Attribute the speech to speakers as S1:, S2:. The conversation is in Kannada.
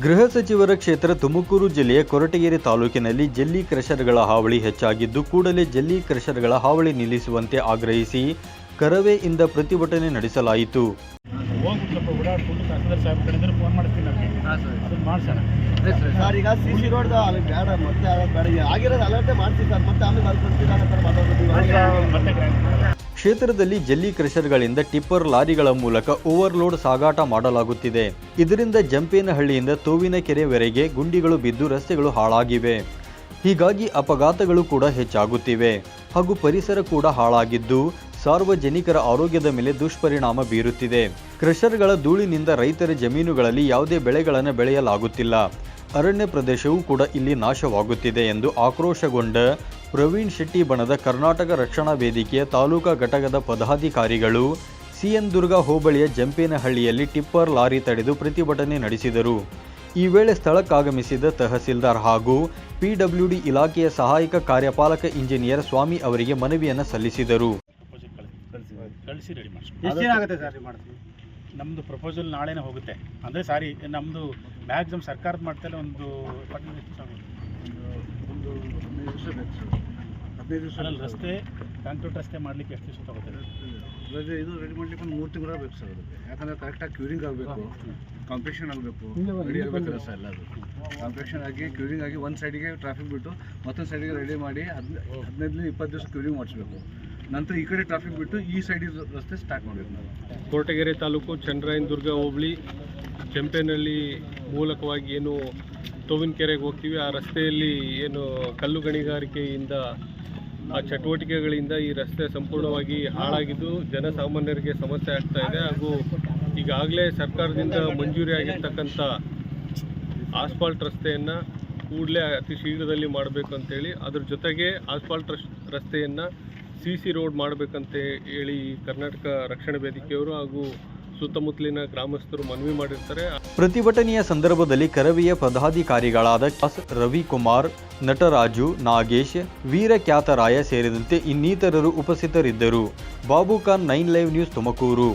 S1: ಗೃಹ ಸಚಿವರ ಕ್ಷೇತ್ರ ತುಮಕೂರು ಜಿಲ್ಲೆಯ ಕೊರಟಗೆರೆ ತಾಲೂಕಿನಲ್ಲಿ ಜಲ್ಲಿ ಕ್ರಷರ್ಗಳ ಹಾವಳಿ ಹೆಚ್ಚಾಗಿದ್ದು ಕೂಡಲೇ ಜಲ್ಲಿ ಕ್ರಷರ್ಗಳ ಹಾವಳಿ ನಿಲ್ಲಿಸುವಂತೆ ಆಗ್ರಹಿಸಿ ಕರವೆಯಿಂದ ಪ್ರತಿಭಟನೆ ನಡೆಸಲಾಯಿತು. ಕ್ಷೇತ್ರದಲ್ಲಿ ಜಲ್ಲಿ ಕ್ರಷರ್ಗಳಿಂದ ಟಿಪ್ಪರ್ ಲಾರಿಗಳ ಮೂಲಕ ಓವರ್ಲೋಡ್ ಸಾಗಾಟ ಮಾಡಲಾಗುತ್ತಿದೆ. ಇದರಿಂದ ಜಂಪೇನಹಳ್ಳಿಯಿಂದ ತೋವಿನಕೆರೆವರೆಗೆ ಗುಂಡಿಗಳು ಬಿದ್ದು ರಸ್ತೆಗಳು ಹಾಳಾಗಿವೆ. ಹೀಗಾಗಿ ಅಪಘಾತಗಳು ಕೂಡ ಹೆಚ್ಚಾಗುತ್ತಿವೆ. ಹಾಗೂ ಪರಿಸರ ಕೂಡ ಹಾಳಾಗಿದ್ದು, ಸಾರ್ವಜನಿಕರ ಆರೋಗ್ಯದ ಮೇಲೆ ದುಷ್ಪರಿಣಾಮ ಬೀರುತ್ತಿದೆ. ಕ್ರಷರ್ಗಳ ಧೂಳಿನಿಂದ ರೈತರ ಜಮೀನುಗಳಲ್ಲಿ ಯಾವುದೇ ಬೆಳೆಗಳನ್ನು ಬೆಳೆಯಲಾಗುತ್ತಿಲ್ಲ. ಅರಣ್ಯ ಪ್ರದೇಶವೂ ಕೂಡ ಇಲ್ಲಿ ನಾಶವಾಗುತ್ತಿದೆ ಎಂದು ಆಕ್ರೋಶಗೊಂಡ ಪ್ರವೀಣ್ ಶೆಟ್ಟಿ ಬಣದ ಕರ್ನಾಟಕ ರಕ್ಷಣಾ ವೇದಿಕೆಯ ತಾಲೂಕಾ ಘಟಕದ ಪದಾಧಿಕಾರಿಗಳು ಸಿಎನ್ ದುರ್ಗ ಹೋಬಳಿಯ ಜಂಪೇನಹಳ್ಳಿಯಲ್ಲಿ ಟಿಪ್ಪರ್ ಲಾರಿ ತಡೆದು ಪ್ರತಿಭಟನೆ ನಡೆಸಿದರು. ಈ ವೇಳೆ ಸ್ಥಳಕ್ಕಾಗಮಿಸಿದ ತಹಸೀಲ್ದಾರ್ ಹಾಗೂ ಪಿಡಬ್ಲ್ಯೂಡಿ ಇಲಾಖೆಯ ಸಹಾಯಕ ಕಾರ್ಯಪಾಲಕ ಇಂಜಿನಿಯರ್ ಸ್ವಾಮಿ ಅವರಿಗೆ ಮನವಿಯನ್ನು ಸಲ್ಲಿಸಿದರು.
S2: ನಮ್ಮದು ಪ್ರಪೋಸಲ್ ನಾಳೆನೇ ಹೋಗುತ್ತೆ. ಅಂದರೆ ಸಾರಿ ನಮ್ಮದು ಮ್ಯಾಕ್ಸಿಮಮ್ ಸರ್ಕಾರದ ಮಟ್ಟದಲ್ಲಿ ಒಂದು
S3: ಒಂದು ಹದಿನೈದು ದಿವಸ ಬೇಕು ಸರ್. ಹದಿನೈದು ದಿವಸ
S2: ರಸ್ತೆ ಕಾಂಕ್ರೀಟ್ ರಸ್ತೆ ಮಾಡಲಿಕ್ಕೆ ಎಷ್ಟು ದಿವಸ ತಗೋತಾರೆ?
S3: ರಜೆ ಇದು ರೆಡಿ ಮಾಡ್ಲಿಕ್ಕೆ ಒಂದು ಮೂರು ತಿಂಗಳು ಬೇಕು ಸರ್ ಅದಕ್ಕೆ. ಯಾಕಂದ್ರೆ ಕರೆಕ್ಟಾಗಿ ಕ್ಯೂರಿಂಗ್ ಆಗಬೇಕು. ಕಾಂಪ್ರೆಷನ್ ಆಗಬೇಕು. ರೆಡಿ ಆಗಬೇಕು ಸರ್ ಎಲ್ಲ ಅದು. ಆಗಿ ಕ್ಯೂರಿಂಗ್ ಆಗಿ ಒಂದು ಸೈಡಿಗೆ ಟ್ರಾಫಿಕ್ ಬಿಟ್ಟು ಮತ್ತೊಂದು ಸೈಡಿಗೆ ರೆಡಿ ಮಾಡಿ ಹದಿನೈದು ಹದಿನೈದರಿಂದ ಇಪ್ಪತ್ತು ದಿವಸ ಕ್ಯೂರಿಂಗ್ ಮಾಡಿಸ್ಬೇಕು. ನಂತರ ಈ ಕಡೆ ಟ್ರಾಫಿಕ್ ಬಿಟ್ಟು ಈ ಸೈಡ್ ರಸ್ತೆ ಸ್ಟಾರ್ಟ್ ಮಾಡಬೇಕು ನಾವು.
S4: ಕೋಟಗೆರೆ ತಾಲೂಕು ಚಂದ್ರಾಯನದುರ್ಗ ಹೋಬಳಿ, ಕೆಂಪೇನಹಳ್ಳಿ ಮೂಲಕವಾಗಿ ಏನು ತೋವಿನಕೆರೆಗೆ ಹೋಗ್ತೀವಿ, ಆ ರಸ್ತೆಯಲ್ಲಿ ಏನು ಕಲ್ಲು ಗಣಿಗಾರಿಕೆಯಿಂದ, ಆ ಚಟುವಟಿಕೆಗಳಿಂದ ಈ ರಸ್ತೆ ಸಂಪೂರ್ಣವಾಗಿ ಹಾಳಾಗಿದ್ದು ಜನಸಾಮಾನ್ಯರಿಗೆ ಸಮಸ್ಯೆ ಆಗ್ತಾ ಇದೆ. ಹಾಗೂ ಈಗಾಗಲೇ ಸರ್ಕಾರದಿಂದ ಮಂಜೂರಿ ಆಗಿರ್ತಕ್ಕಂಥ ಆಸ್ಫಾಲ್ಟ್ ರಸ್ತೆಯನ್ನು ಕೂಡಲೇ ಅತಿ ಶೀಘ್ರದಲ್ಲಿ ಮಾಡಬೇಕು ಅಂತೇಳಿ ಅದ್ರ ಜೊತೆಗೆ ಆಸ್ಫಾಲ್ಟ್ ರಸ್, ರಸ್ತೆಯನ್ನು ಸಿ ಸಿ ರೋಡ್ ಮಾಡಬೇಕಂತ ಹೇಳಿ ಕರ್ನಾಟಕ ರಕ್ಷಣಾ ವೇದಿಕೆಯವರು ಹಾಗೂ ಸುತ್ತಮುತ್ತಲಿನ ಗ್ರಾಮಸ್ಥರು ಮನವಿ ಮಾಡಿರ್ತಾರೆ.
S1: ಪ್ರತಿಭಟನೆಯ ಸಂದರ್ಭದಲ್ಲಿ ಕರವಿಯ ಪದಾಧಿಕಾರಿಗಳಾದ ರವಿಕುಮಾರ್, ನಟರಾಜು, ನಾಗೇಶ್ ವೀರಖ್ಯಾತರಾಯ ಸೇರಿದಂತೆ ಇನ್ನಿತರರು ಉಪಸ್ಥಿತರಿದ್ದರು. Babu Khan nine live news Tumakuru.